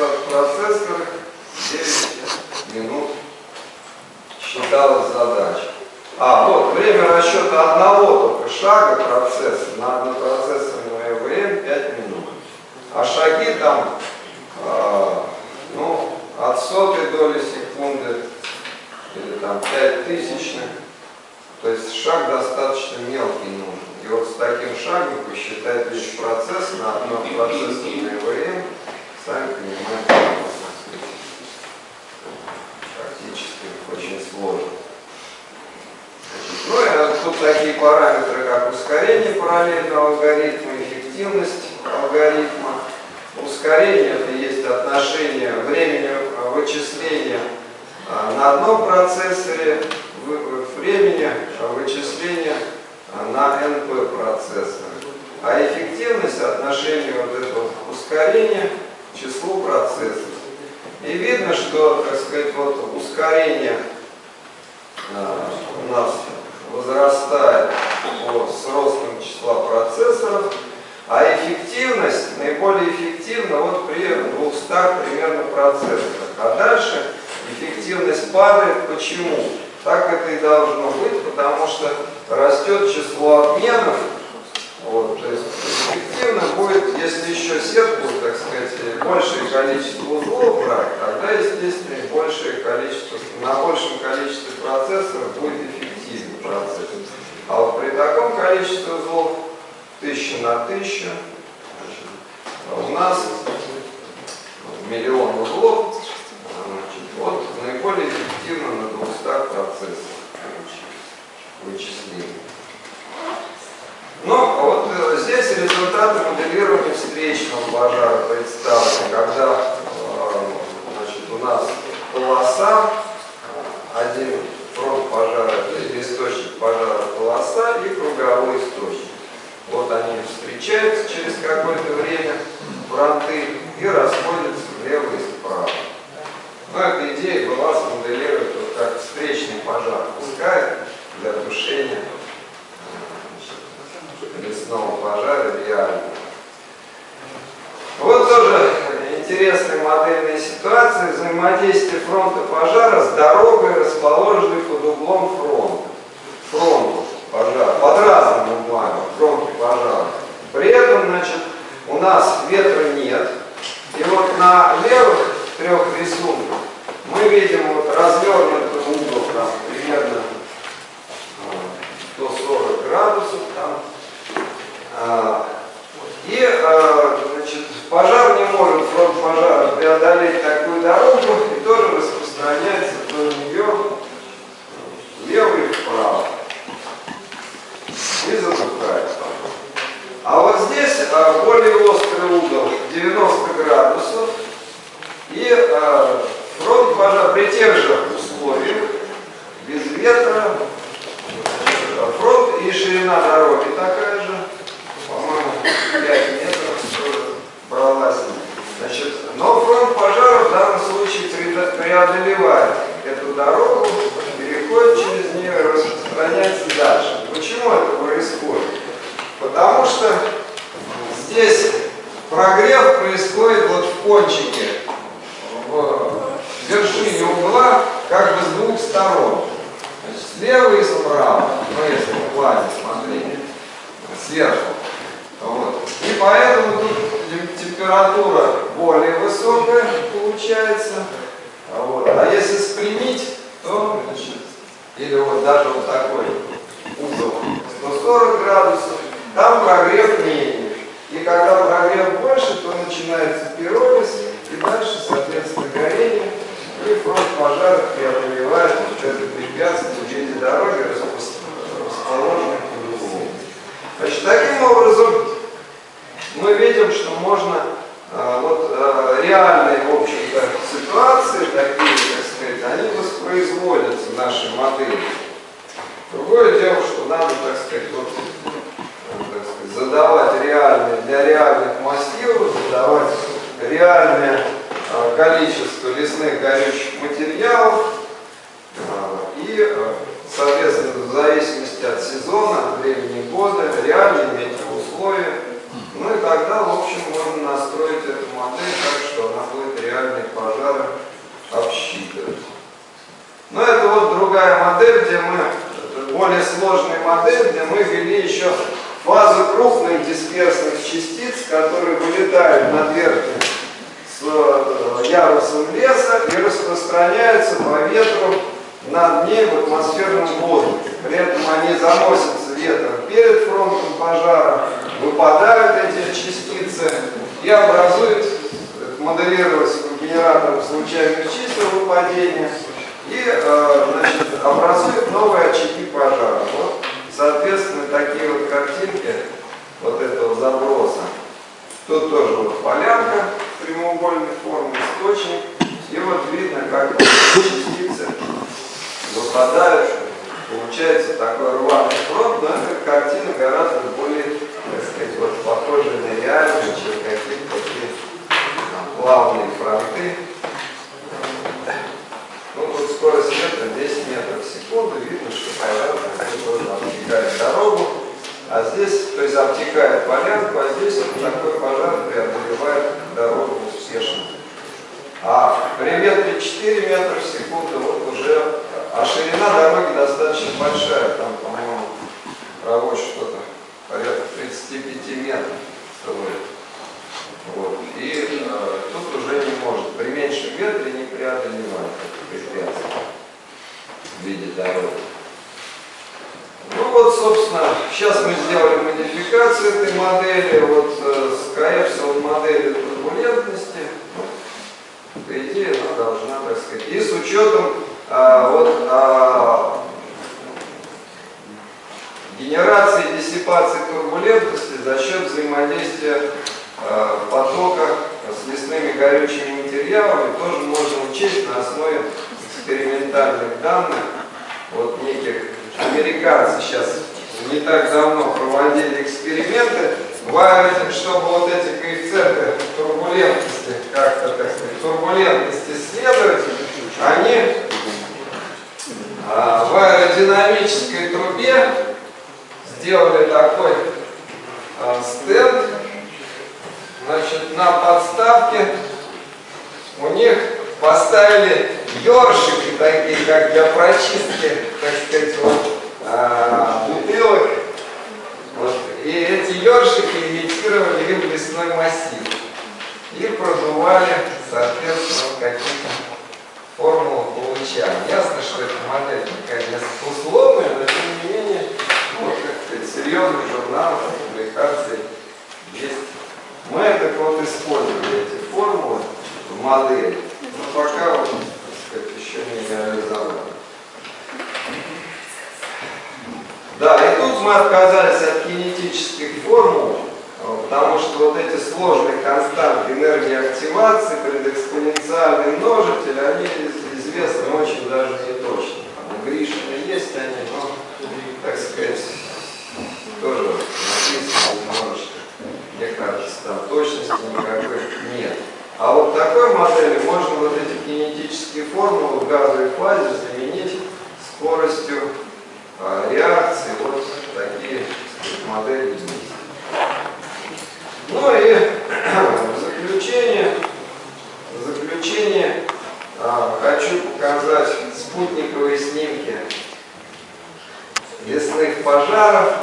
от процессора 9 минут считалась задача. А, вот, время расчета одного только шага процесса на однопроцессорной ЭВМ 5 минут. А шаги там, э, ну, от сотой доли секунды или там 5 тысячных. То есть шаг достаточно мелкий нужен. И вот с таким шагом посчитать лишь процесс на одном процессорной ЭВМ, сами понимаете, практически очень сложно. Ну и тут такие параметры, как ускорение параллельного алгоритма, эффективность алгоритма. Ускорение это есть отношение времени вычисления а, на одном процессоре, времени вычисления а, на NP процессоре. А эффективность отношение вот этого ускорения числу процессоров. И видно, что, так сказать, вот ускорение а, у нас возрастает с ростом числа процессоров, а эффективность наиболее эффективна вот при 200 примерно процессорах. А дальше эффективность падает. Почему? Так это и должно быть, потому что растет число обменов. Вот, то есть эффективно будет, если еще сетку, так сказать, большее количество узлов брать, тогда, естественно, большее количество, на большем количестве процессоров будет эффективный процесс. А вот при таком количестве узлов, тысяча на тысячу, у нас миллион узлов, значит, вот наиболее эффективно на 200 процессах вычислений. Ну, а вот э, здесь результаты моделирования встречного пожара представлены, когда э, значит, у нас полоса, один фронт пожара, или источник пожара полоса и круговой источник. Вот они встречаются через какое-то время, фронты, и расходятся влево и справа. Но эта идея была смоделировать вот как встречный пожар пускает для тушения лесного пожара реально. Вот тоже интересная модельная ситуация взаимодействия фронта пожара с дорогой, расположенной под углом фронта. Фронту пожара, под разным углами фронта пожара. При этом, значит, у нас ветра нет. И вот на левых трех рисунках мы видим вот развернутый угол там примерно 140 градусов там а, и а, значит, пожар не может, фронт пожара преодолеть такую дорогу и тоже распространяется вдоль нее влево и вправо. И затухает. А вот здесь а, более острый угол 90 градусов. И фронт пожара при тех же условиях, без ветра, фронт и ширина дороги такая же, по-моему, 5 метров бралась. Значит, но фронт пожара в данном случае преодолевает дорогу, переходит через нее и распространяется дальше. Почему это происходит? Потому что здесь прогрев происходит вот в кончике, в вершине угла, как бы с двух сторон. Значит, слева и справа, ну если в плане смотреть, сверху. Вот. И поэтому тут температура более высокая получается. Вот. А если спрямить, то значит, или вот даже вот такой угол 140 градусов, там прогрев менее. И когда прогрев больше, то начинается пиролиз, и дальше, соответственно, горение, и фронт пожара преодолевает вот это препятствие в виде дороги, расположенной Значит, таким образом мы видим, что можно а, вот а, реальные, в общем-то, ситуации, такие, так сказать, они воспроизводятся в нашей модели. Другое дело, что надо, так сказать, вот, так сказать, задавать реальные, для реальных массивов, задавать реальное а, количество лесных горючих материалов а, и а, соответственно, в зависимости от сезона, от времени года, реальные метеоусловия. Ну и тогда, в общем, можно настроить эту модель так, что она будет реально реальные пожары обсчитывать. Но это вот другая модель, где мы, это более сложная модель, где мы ввели еще фазу крупных дисперсных частиц, которые вылетают над верхним с э, ярусом леса и распространяются по ветру над ней в атмосферном воздухе. При этом они заносятся ветром перед фронтом пожара, выпадают эти частицы и образуют, моделировалось генератором случайных чисел выпадения, и э, значит, образуют новые очаги пожара. Вот, соответственно, такие вот картинки вот этого заброса. Тут тоже вот полянка прямоугольной формы, источник. И вот видно, как частицы выпадают. Получается такой рваный фронт, но эта картина гораздо более, так сказать, вот похожа на реальную, чем какие-то такие плавные фронты. Ну, тут скорость ветра 10 метров в секунду, видно, что тоже обтекает дорогу, а здесь, то есть обтекает полянку, а здесь вот такой пожар преодолевает дорогу успешно. А при ветре 4 метра в секунду вот уже, а ширина дороги достаточно большая, там, по-моему, рабочий что-то порядка 35 метров стоит. Вот. И э, тут уже не может, при меньшем ветре не преодолевать препятствия в виде дороги. Ну вот, собственно, сейчас мы сделали модификацию этой модели, вот э, скорректировал модели турбулентности. Идее, она должна, так сказать, и с учетом э, вот, э, генерации диссипации турбулентности за счет взаимодействия Э, потока с лесными горючими материалами тоже можно учесть на основе экспериментальных данных. Вот неких американцы сейчас не так давно проводили эксперименты, чтобы вот эти коэффициенты турбулентности, как-то, так сказать, турбулентности исследовать, они а, в аэродинамической трубе сделали такой а, стенд, значит, на подставке у них поставили ёршики такие, как для прочистки, так сказать, вот, а, бутылок. Вот. И эти ёршики имитировали им лесной массив. И продували, соответственно, какие-то формулы получали. Ясно, что эта модель такая несколько условная, но тем не менее, вот, как сказать, серьезный журнал, публикации есть мы так вот использовали эти формулы в модели, но пока вот, так сказать, еще не реализовали. Да, и тут мы отказались от кинетических формул, потому что вот эти сложные константы энергии активации, предэкспоненциальный множитель, они известны очень даже не точно. У Гришина есть они, но, так сказать, тоже написано немножечко мне кажется, там точности никакой нет. А вот в такой модели можно вот эти кинетические формулы в газовой фазе заменить скоростью а, реакции вот такие сказать, модели здесь. Ну и в заключение, в заключение а, хочу показать спутниковые снимки лесных пожаров.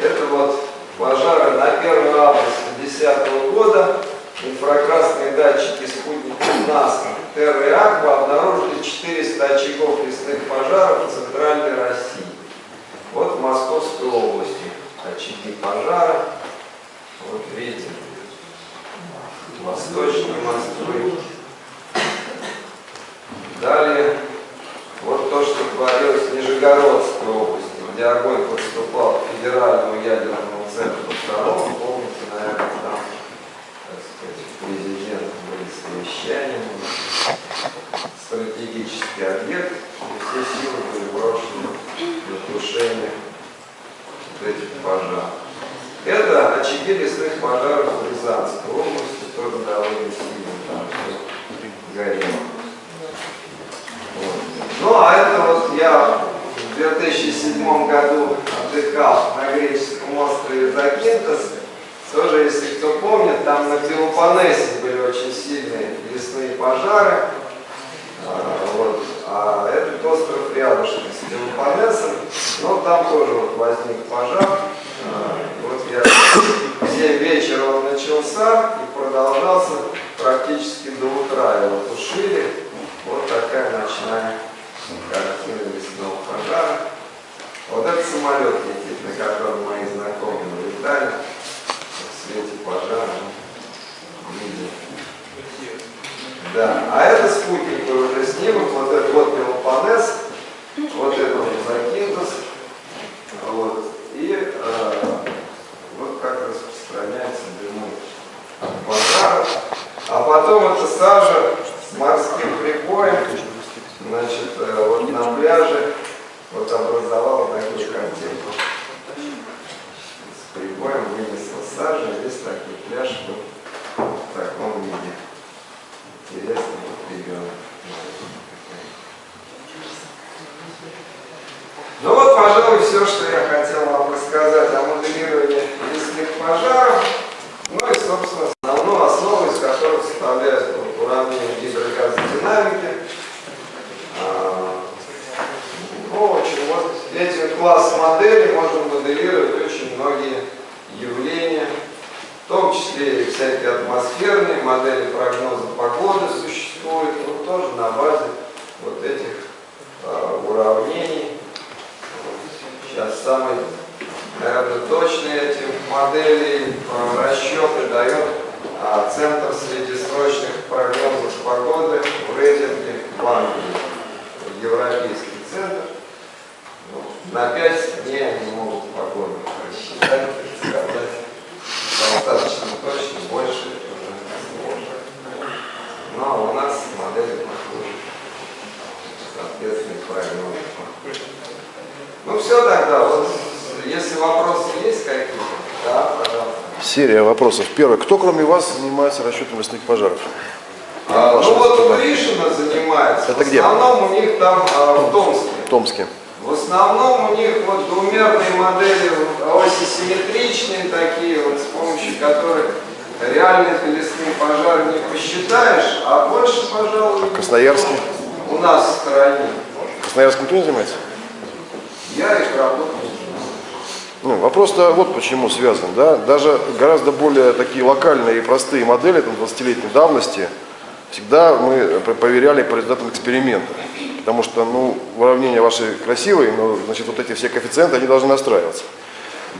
Это вот пожара на 1 августа 2010 года инфракрасные датчики спутников НАСА Терра и Аква обнаружили 400 очагов лесных пожаров в центральной России. Вот в Московской области очаги пожара. Вот видите, восточной Москвы. Далее, вот то, что творилось в Нижегородской области, где огонь подступал к федеральному ядерному центру второго, помните, наверное, там, так сказать, президент были совещания, стратегический объект, и все силы были брошены на тушение вот этих пожаров. Это очаги лесных пожаров в Рязанской области, тоже довольно сильно там все горело. Ну, а это вот я в 2007 году отдыхал на греческом острове Закинтос. Тоже, если кто помнит, там на Пелопоннесе были очень сильные лесные пожары. А, вот. А этот остров рядышком с Пелопоннесом, но там тоже вот возник пожар. А, вот я в 7 вечера он начался и продолжался практически до утра. Его тушили. Вот такая ночная картина лесного пожара. Вот этот самолет летит, на котором мои знакомые летали в свете пожара. видели. Да, а это спутниковый уже снимок, вот это вот Пелопоннес, вот это вот Закинтус, вот, и э, вот как распространяется дымы от пожара. А потом это сажа с морским прибоем, значит, э, вот на пляже вот образовала такую картинку. С прибоем вынесла сажа, весь такой пляж был в таком виде. Интересно, вот ребенок. Ну вот, пожалуй, все, что я хотел вам рассказать о моделировании лесных пожаров. Ну и, собственно, основную основу, из которой составляет вот уравнение гидрогазодинамики. А, Ну, в общем, вот этим классом моделей моделировать очень многие явления, в том числе и всякие атмосферные модели прогноза погоды существуют, ну, тоже на базе вот этих а, уравнений. Вот Сейчас самый, наверное, точный эти модели а, расчеты дает а, Центр среднесрочных прогнозов погоды в рейтинге в Англии, европейский центр. Ну, на 5 дней они могут погоду рассчитать, сказать достаточно точно, больше это уже сложно. Но у нас модели похожи, соответственно, прогнозы. Ну все тогда, вот если вопросы есть какие-то, да, пожалуйста. Серия вопросов. Первый. Кто, кроме вас, занимается расчетом лесных пожаров? А, ну вот у Гришина занимается. Это в где? основном у них там а, в Томске. В Томске. В основном у них вот двумерные модели, оси симметричные такие, вот с помощью которых реальный ты лесный пожар не посчитаешь, а больше, пожалуй, Красноярске? у нас в стране. Никто не занимается? Я их работаю. Ну, вопрос-то вот почему связан. Да? Даже гораздо более такие локальные и простые модели там, 20-летней давности всегда мы пр- проверяли по результатам эксперимента. Потому что ну, уравнения ваши красивые, но значит, вот эти все коэффициенты, они должны настраиваться.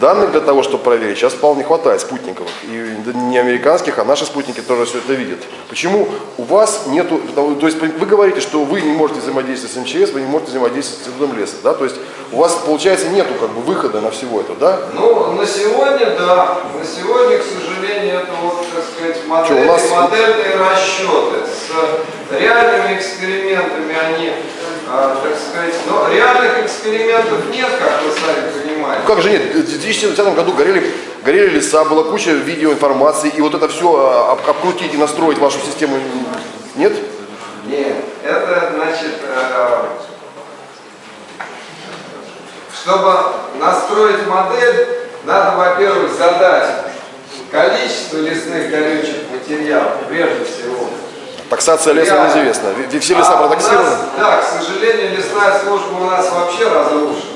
Данных для того, чтобы проверить, сейчас вполне хватает спутниковых. И не американских, а наши спутники тоже все это видят. Почему у вас нету, то есть вы говорите, что вы не можете взаимодействовать с МЧС, вы не можете взаимодействовать с Институтом леса, да? То есть у вас, получается, нету как бы выхода на всего это, да? Ну, на сегодня, да. На сегодня, к сожалению, это вот, так сказать, модели, у нас- модельные расчеты. С реальными экспериментами они, а, так сказать, но реальных экспериментов нет, как вы сами понимаете. Ну как же нет, в 2010 году горели, горели леса, была куча видеоинформации, и вот это все обкрутить и настроить вашу систему, нет? Нет, это значит, э, чтобы настроить модель, надо, во-первых, задать количество лесных горючих материалов, прежде всего. Таксация леса неизвестна. Все леса А протаксированы? нас, Да, к сожалению, лесная служба у нас вообще разрушена.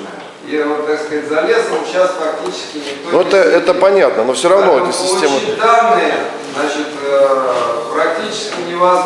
И вот, так сказать, за лесом сейчас фактически никто Ну не это, это понятно, но все равно эти системы... данные, значит, э, практически невозможно.